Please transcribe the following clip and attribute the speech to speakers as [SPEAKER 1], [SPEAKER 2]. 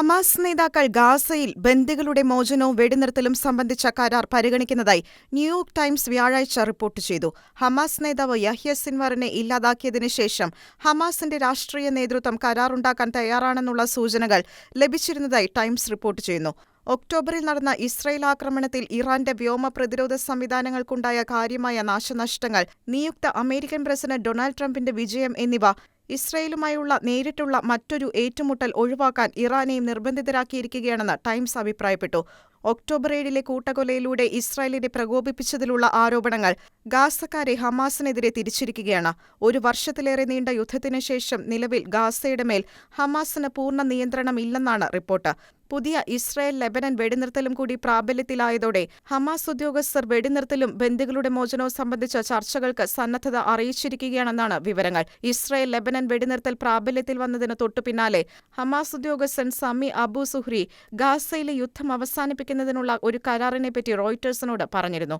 [SPEAKER 1] Hamas നേതാക്കൾ ഗാസയിൽ ബന്ദികളുടെ മോചനവും വെടിനിർത്തലും സംബന്ധിച്ച കരാർ പരിഗണിക്കുന്നതായി ന്യൂയോർക്ക് ടൈംസ് വ്യാഴാഴ്ച റിപ്പോർട്ട് ചെയ്തു. ഹമാസ് നേതാവ് യഹ്യ സിൻവറിനെ ഇല്ലാതാക്കിയതിനു ശേഷം ഹമാസിന്റെ രാഷ്ട്രീയ നേതൃത്വം കരാറുണ്ടാക്കാൻ തയ്യാറാണെന്നുള്ള സൂചനകൾ ലഭിച്ചിരുന്നതായി ടൈംസ് റിപ്പോർട്ട് ചെയ്യുന്നു. ഒക്ടോബറിൽ നടന്ന ഇസ്രയേൽ ആക്രമണത്തിൽ ഇറാന്റെ വ്യോമ പ്രതിരോധ സംവിധാനങ്ങൾക്കുണ്ടായ കാര്യമായ നാശനഷ്ടങ്ങൾ, നിയുക്ത അമേരിക്കൻ പ്രസിഡന്റ് ഡൊണാൾഡ് ട്രംപിന്റെ വിജയം എന്നിവ ഇസ്രയേലുമായുള്ള നേരിട്ടുള്ള മറ്റൊരു ഏറ്റുമുട്ടൽ ഒഴിവാക്കാൻ ഇറാനെയും നിർബന്ധിതരാക്കിയിരിക്കുകയാണെന്ന് ടൈംസ് അഭിപ്രായപ്പെട്ടു. ഒക്ടോബർ ഏഴിലെ കൂട്ടക്കൊലയിലൂടെ ഇസ്രായേലിനെ പ്രകോപിപ്പിച്ചതിലുള്ള ആരോപണങ്ങൾ ഗാസക്കാരെ ഹമാസിനെതിരെ തിരിച്ചിരിക്കുകയാണ്. ഒരു വർഷത്തിലേറെ നീണ്ട യുദ്ധത്തിനു ശേഷം നിലവിൽ ഗാസയുടെ മേൽ ഹമാസിന് പൂർണ നിയന്ത്രണമില്ലെന്നാണ് റിപ്പോർട്ട്. പുതിയ ഇസ്രായേൽ ലെബനൻ വെടിനിർത്തലും കൂടി പ്രാബല്യത്തിലായതോടെ ഹമാസ് ഉദ്യോഗസ്ഥർ വെടിനിർത്തലും ബന്ദികളുടെ മോചനവും സംബന്ധിച്ച ചർച്ചകൾക്ക് സന്നദ്ധത അറിയിച്ചിരിക്കുകയാണെന്നാണ് വിവരങ്ങൾ. ഇസ്രായേൽ ലെബനൻ വെടിനിർത്തൽ പ്രാബല്യത്തിൽ വന്നതിന് തൊട്ടുപിന്നാലെ ഹമാസ് ഉദ്യോഗസ്ഥൻ സമി അബു സുഹ്രി ഗാസയിലെ യുദ്ധം അവസാനിപ്പിക്കുന്നതിനുള്ള ഒരു കരാറിനെപ്പറ്റി റോയിട്ടേഴ്സിനോട് പറഞ്ഞിരുന്നു.